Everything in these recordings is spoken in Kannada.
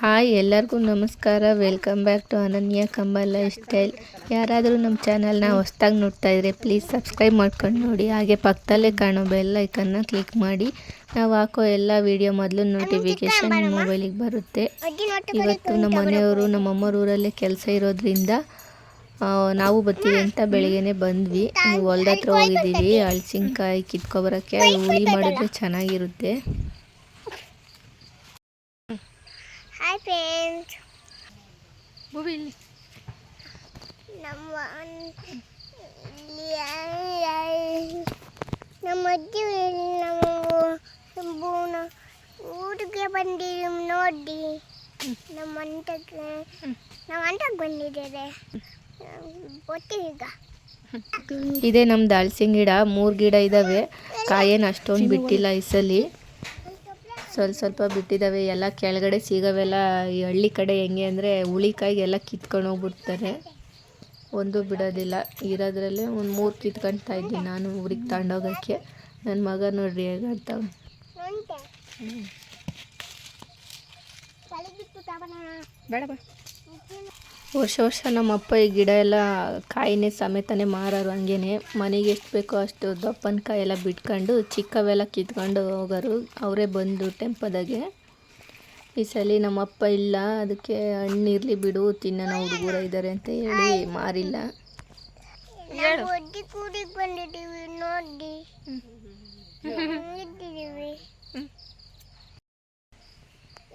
ಹಾಯ್ ಎಲ್ಲರಿಗೂ ನಮಸ್ಕಾರ. Welcome back to Ananya Kamble lifestyle ಯಾರಾದರೂ ನಮ್ಮ ಚಾನಲ್ನ ಹೊಸ್ದಾಗಿ ನೋಡ್ತಾ ಇದ್ರೆ ಪ್ಲೀಸ್ ಸಬ್ಸ್ಕ್ರೈಬ್ ಮಾಡ್ಕೊಂಡು ನೋಡಿ. ಹಾಗೆ ಪಕ್ಕದಲ್ಲೇ ಕಾಣೋ ಬೆಲ್ ಐಕನ್ನ ಕ್ಲಿಕ್ ಮಾಡಿ. ನಾವು ಹಾಕೋ ಎಲ್ಲ ವಿಡಿಯೋ ಮೊದಲು ನೋಟಿಫಿಕೇಶನ್ ಮೊಬೈಲಿಗೆ ಬರುತ್ತೆ? ಇವತ್ತು ನಮ್ಮ ಮನೆಯವರು ನಮ್ಮ ಅಮ್ಮರ ಊರಲ್ಲೇ ಕೆಲಸ ಇರೋದ್ರಿಂದ ನಾವು ಬರ್ತೀವಿ ಅಂತ ಬೆಳಿಗ್ಗೆನೆ ಬಂದ್ವಿ. ಹೊಲ್ದ ಹತ್ರ ಹೋಗಿದ್ದೀವಿ ಹಳ್ಸಿನ್ಕಾಯಿ ಕಿತ್ಕೊಬರೋಕ್ಕೆ ಹುಳಿ ಮಾಡಿದ್ರೆ ಚೆನ್ನಾಗಿರುತ್ತೆ ಹಾಯ್ ಫ್ರೆಂಡ್ಸ್ ಭೂಮಿ ಇಲ್ಲಿ ನಮ್ಮ ನಮ್ಮ ಅಜ್ಜಿ ನಮ್ಮ ಬೂನ ಊರಿಗೆ ಬಂದಿದ್ದೀವಿ ನೋಡಿ. ನಮ್ಮ ಅಂಟಕ್ಕೆ ನಮ್ಮ ಅಂಟಕ್ಕೆ ಬಂದಿದ್ದೇವೆ. ಗೊತ್ತೀಗ ಇದೆ ನಮ್ದು ಹಲಸಿನ ಗಿಡ ಮೂರು ಗಿಡ ಇದ್ದಾವೆ ಕಾಯೇನು ಅಷ್ಟೊಂದು ಬಿಟ್ಟಿಲ್ಲ ಈ ಸಲ. ಸ್ವಲ್ಪ ಸ್ವಲ್ಪ ಬಿಟ್ಟಿದ್ದಾವೆ ಎಲ್ಲ ಕೆಳಗಡೆ ಸಿಗವೆಲ್ಲ ಈ ಹಳ್ಳಿ ಕಡೆ ಹೆಂಗೆ ಅಂದರೆ ಹುಳಿಕಾಯಿ ಎಲ್ಲ ಕಿತ್ಕೊಂಡು ಹೋಗ್ಬಿಡ್ತಾರೆ. ಒಂದು ಬಿಡೋದಿಲ್ಲ ಇರೋದ್ರಲ್ಲೇ ಒಂದು ಮೂರು ಕಿತ್ಕೊಳ್ತಾ ಇದ್ದೀನಿ ನಾನು ಊರಿಗೆ ತಗೊಂಡೋಗೋಕ್ಕೆ ನನ್ನ ಮಗ ನೋಡ್ರಿ ತಗೊಳ್ಳೋಣ ಬೇಡ ಬಾ. ವರ್ಷ ವರ್ಷ ನಮ್ಮ ಅಪ್ಪ ಈ ಗಿಡ ಎಲ್ಲ ಕಾಯಿನೇ ಸಮೇತನೇ ಮಾರೋರು ಹಂಗೇನೆ. ಮನೆಗೆ ಎಷ್ಟು ಬೇಕೋ ಅಷ್ಟು ದಪ್ಪನ ಕಾಯಿ ಎಲ್ಲ ಬಿಟ್ಕೊಂಡು ಚಿಕ್ಕವೆಲ್ಲ ಕಿತ್ಕೊಂಡು ಹೋಗೋರು ಅವರೇ ಬಂದು ಟೆಂಪದಾಗೆ ಈ ಸಲ ನಮ್ಮ ಅಪ್ಪ ಇಲ್ಲ ಅದಕ್ಕೆ ಹಣ್ಣಿರಲಿ ಬಿಡು ತಿನ್ನೋಣ ಹುಡುಗರ ಇದ್ದಾರೆ ಅಂತ ಹೇಳಿ ಮಾರಿಲ್ಲ. ಬಂದಿದ್ದೀವಿ ನೋಡಿ ಇಟ್ಟಿದ್ದೀವಿ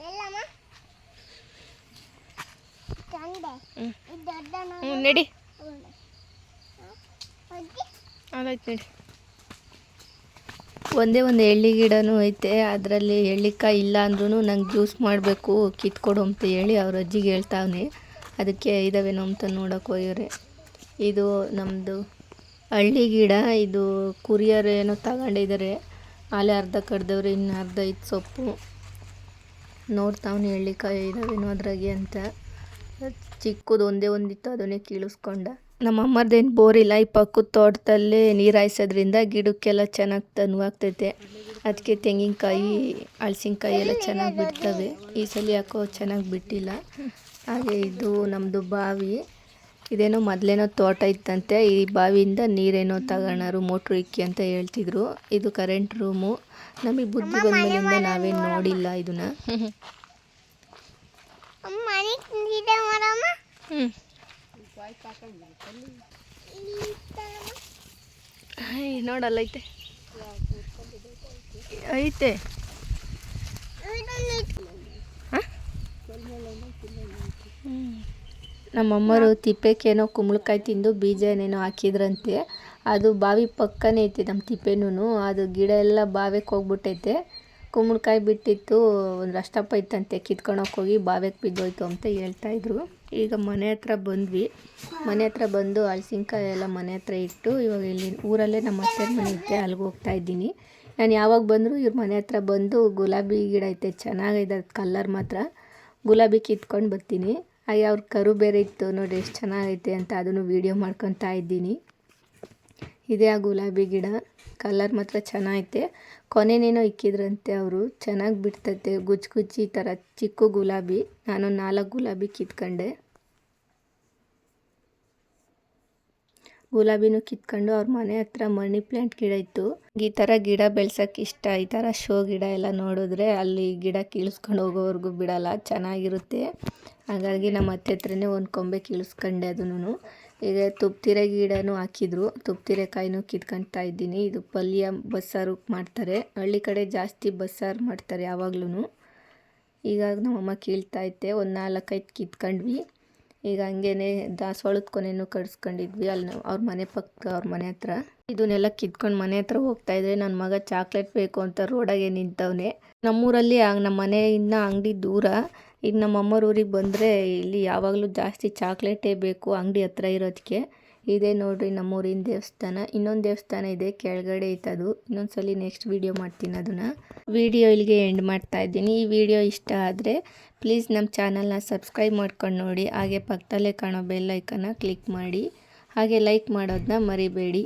ಎಲ್ಲಮ್ಮ ಚಂದೆ ಹ್ಮ್. ಇದು ದೊಡ್ಡ ಹ್ಞೂ ನಡಿ ಅಜ್ಜಿ ಅದಾಯ್ತು ನೋಡಿ ಒಂದೇ ಒಂದು ಎಳ್ಳಿ ಗಿಡನೂ ಐತೆ, ಅದರಲ್ಲಿ ಎಳ್ಳಿಕಾಯಿ ಇಲ್ಲ ಅಂದ್ರೂ ನಂಗೆ ಜ್ಯೂಸ್ ಮಾಡಬೇಕು, ಕಿತ್ಕೊಡು ಅಂತ ಹೇಳಿ ಅವ್ರ ಅಜ್ಜಿಗೆ ಹೇಳ್ತಾವನೆ. ಅದಕ್ಕೆ ಇದಾವೇನೋ ಅಂತ ನೋಡೋಕೆ ಹೋಗ್ಯವ್ರೆ. ಇದು ನಮ್ಮದು ಹಳ್ಳಿ ಗಿಡ, ಇದು ಕುರಿಯರ್ ಏನೋ ತಗೊಂಡಿದ್ದಾರೆ ಆಲೆ ಅರ್ಧ ಕಡ್ದವ್ರೆ, ಇನ್ನು ಅರ್ಧ ಐದು ಸೊಪ್ಪು. ನೋಡ್ತಾವ್ನೆ ಎಳ್ಳಿಕಾಯಿ ಇದಾವೇನೋ ಅದ್ರಾಗೆ ಅಂತ. ಚಿಕ್ಕದು ಒಂದೇ ಒಂದಿತ್ತು, ಅದನ್ನೇ ಕೀಳಿಸ್ಕೊಂಡ. ನಮ್ಮ ಅಮ್ಮರ್ದೇನು ಬೋರ್ ಇಲ್ಲ ಈ ಪಕ್ಕದ ತೋಟದಲ್ಲೇ ನೀರು ಹಾಯಿಸೋದ್ರಿಂದ ಗಿಡಕ್ಕೆಲ್ಲ ಚೆನ್ನಾಗಿ ತನುವಾಗ್ತೈತೆ. ಅದಕ್ಕೆ ತೆಂಗಿನಕಾಯಿ ಹಳಸಿನಕಾಯಿ ಎಲ್ಲ ಚೆನ್ನಾಗಿ ಬಿಡ್ತವೆ. ಈ ಸಲ ಯಾಕೋ ಚೆನ್ನಾಗಿ ಬಿಟ್ಟಿಲ್ಲ. ಹಾಗೆ ಇದು ನಮ್ಮದು ಬಾವಿ. ಇದೇನೋ ಮೊದಲೇನೋ ತೋಟ ಇತ್ತಂತೆ. ಈ ಬಾವಿಯಿಂದ ನೀರೇನೋ ತಗೋಣರು ಮೋಟ್ರ್ ಇಕ್ಕಿ ಅಂತ ಹೇಳ್ತಿದ್ರು. ಇದು ಕರೆಂಟ್ ರೂಮು. ನಮಗೆ ಬುದ್ಧಿ ಬಂದ್ಮೇಲಿಂದ ನಾವೇನು ನೋಡಿಲ್ಲ ಇದನ್ನ. ಹ್ಞೂ ನೋಡಲ್ಲ ಐತೆ. ಐತೆ. ನಮ್ಮಮ್ಮರು ತಿಪ್ಪೆಕೇನೋ ಕುಂಬಳಕಾಯಿ ತಿಂದು ಬೀಜ ಏನೇನೋ ಹಾಕಿದ್ರಂತೆ. ಅದು ಬಾವಿ ಪಕ್ಕನೇ ಐತೆ ನಮ್ಮ ತಿಪ್ಪೆನೂ ಅದು ಗಿಡ ಎಲ್ಲ ಬಾವಿಗೆ ಹೋಗ್ಬಿಟ್ಟೈತೆ. ಕುಂಬಳಕಾಯಿ ಬಿಟ್ಟಿತ್ತು, ಒಂದು ಅಷ್ಟಪ್ಪ ಇತ್ತಂತೆ ಕಿತ್ಕೊಳಕ್ಕೆ ಹೋಗಿ ಬಾವಿಗೆ ಬಿದ್ದೋಯ್ತು ಅಂತ ಹೇಳ್ತಾ ಇದ್ರು. ಈಗ ಮನೆ ಹತ್ರ ಬಂದ್ವಿ. ಮನೆ ಹತ್ರ ಬಂದು ಹಲಸಿನ್ಕಾಯಿ ಎಲ್ಲ ಮನೆ ಹತ್ರ ಇಟ್ಟು, ಇವಾಗ ಇಲ್ಲಿ ಊರಲ್ಲೇ ನಮ್ಮ ಅತ್ತೆ ಮನೆ ಇದ್ದೆ, ಅಲ್ಲಿಗೆ ಹೋಗ್ತಾ ಇದ್ದೀನಿ. ನಾನು ಯಾವಾಗ ಬಂದರೂ ಇವ್ರ ಮನೆ ಹತ್ರ ಬಂದು ಗುಲಾಬಿ ಗಿಡ ಐತೆ ಚೆನ್ನಾಗಿದೆ ಅದು ಕಲ್ಲರ್ ಮಾತ್ರ. ಗುಲಾಬಿ ಕಿತ್ಕೊಂಡು ಬರ್ತೀನಿ. ಹಾಗೆ ಅವ್ರ ಕರು ಬೇರೆ ಇತ್ತು, ನೋಡಿ ಎಷ್ಟು ಚೆನ್ನಾಗೈತೆ ಅಂತ ಅದನ್ನು ವೀಡಿಯೋ ಮಾಡ್ಕೊತಾ ಇದ್ದೀನಿ. ಇದೇ ಆ ಗುಲಾಬಿ ಗಿಡ ಕಲರ್ ಮಾತ್ರ ಚೆನ್ನಾಗೈತೆ. ಕೊನೆನೇನೋ ಇಕ್ಕಿದ್ರಂತೆ ಅವರು. ಚೆನ್ನಾಗಿ ಬಿಡ್ತೈತೆ ಗುಚ್ಚು ಗುಚ್ಚಿ ಈ ಥರ ಚಿಕ್ಕ ಗುಲಾಬಿ, ನಾನು ನಾಲ್ಕು ಗುಲಾಬಿ ಕಿತ್ಕೊಂಡೆ. ಗುಲಾಬಿನೂ ಕಿತ್ಕೊಂಡು ಅವ್ರ ಮನೆ ಹತ್ರ ಮನಿ ಪ್ಲ್ಯಾಂಟ್ ಗಿಡ ಇತ್ತು. ಈ ಥರ ಗಿಡ ಬೆಳ್ಸೋಕೆ ಇಷ್ಟ. ಈ ಥರ ಶೋ ಗಿಡ ಎಲ್ಲ ನೋಡಿದ್ರೆ ಅಲ್ಲಿ ಗಿಡ ಕೀಳಿಸ್ಕೊಂಡು ಹೋಗೋವರೆಗೂ ಬಿಡಲ್ಲ. ಚೆನ್ನಾಗಿರುತ್ತೆ. ಹಾಗಾಗಿ ನಮ್ಮ ಅತ್ತೆ ಹತ್ರನೇ ಒಂದು ಕೊಂಬೆ ಕೀಳಿಸ್ಕೊಂಡೆ ಅದನ್ನು. ಈಗ ತುಪ್ತಿರೆ ಗಿಡನೂ ಹಾಕಿದ್ರು. ತುಪ್ತಿರೆ ಕಾಯಿನೂ ಕಿತ್ಕೊಳ್ತಾ ಇದ್ದೀನಿ. ಇದು ಪಲ್ಯ ಬಸ್ಸಾರು ಮಾಡ್ತಾರೆ. ಹಳ್ಳಿ ಕಡೆ ಜಾಸ್ತಿ ಬಸ್ಸಾರು ಮಾಡ್ತಾರೆ ಯಾವಾಗ್ಲೂ ಈಗ ನಮ್ಮಮ್ಮ ಕೀಳ್ತಾ ಇದ್ದೆ ಒಂದು ನಾಲ್ಕೈದು ಕಿತ್ಕೊಂಡ್ವಿ. ಈಗ ಹಂಗೇನೆ ದಾಸವಾಳದ ಕೊನೆನೂ ಕಡಿಸ್ಕೊಂಡಿದ್ವಿ. ಅಲ್ಲಿ ಅವ್ರ ಮನೆ ಪಕ್ಕ ಅವ್ರ ಮನೆ ಹತ್ರ. ಇದನ್ನೆಲ್ಲ ಕಿತ್ಕೊಂಡು ಮನೆ ಹತ್ರ ಹೋಗ್ತಾ ಇದ್ರೆ ನನ್ನ ಮಗ ಚಾಕ್ಲೇಟ್ ಬೇಕು ಅಂತ ರೋಡಾಗೆ ನಿಂತವನೆ. ನಮ್ಮೂರಲ್ಲಿ ನಮ್ಮ ಮನೆಯಿಂದ ಅಂಗಡಿ ದೂರ ಈಗ ನಮ್ಮ ಅಮ್ಮರ ಊರಿಗೆ ಬಂದರೆ ಇಲ್ಲಿ ಯಾವಾಗಲೂ ಜಾಸ್ತಿ ಚಾಕ್ಲೇಟೇ ಬೇಕು ಅಂಗಡಿ ಹತ್ರ ಇರೋದಕ್ಕೆ ಇದೇ ನಮ್ಮ ಊರಿನ ದೇವಸ್ಥಾನ. ಇನ್ನೊಂದು ದೇವಸ್ಥಾನ ಇದೆ, ಕೆಳಗಡೆ ಐತೆ ಅದು ಇನ್ನೊಂದ್ಸಲಿ ನೆಕ್ಸ್ಟ್ ವಿಡಿಯೋ ಮಾಡ್ತೀನಿ ಅದನ್ನು. ವೀಡಿಯೋ ಇಲ್ಲಿಗೆ ಎಂಡ್ ಮಾಡ್ತಾ ಇದ್ದೀನಿ. ಈ ವಿಡಿಯೋ ಇಷ್ಟ ಆದರೆ ಪ್ಲೀಸ್ ನಮ್ಮ ಚಾನಲ್ನ ಸಬ್ಸ್ಕ್ರೈಬ್ ಮಾಡ್ಕೊಂಡು ನೋಡಿ. ಹಾಗೆ ಪಕ್ಕದಲ್ಲೇ ಕಾಣೋ ಬೆಲ್ ಐಕನ್ನ ಕ್ಲಿಕ್ ಮಾಡಿ. ಹಾಗೆ ಲೈಕ್ ಮಾಡೋದನ್ನ ಮರಿಬೇಡಿ.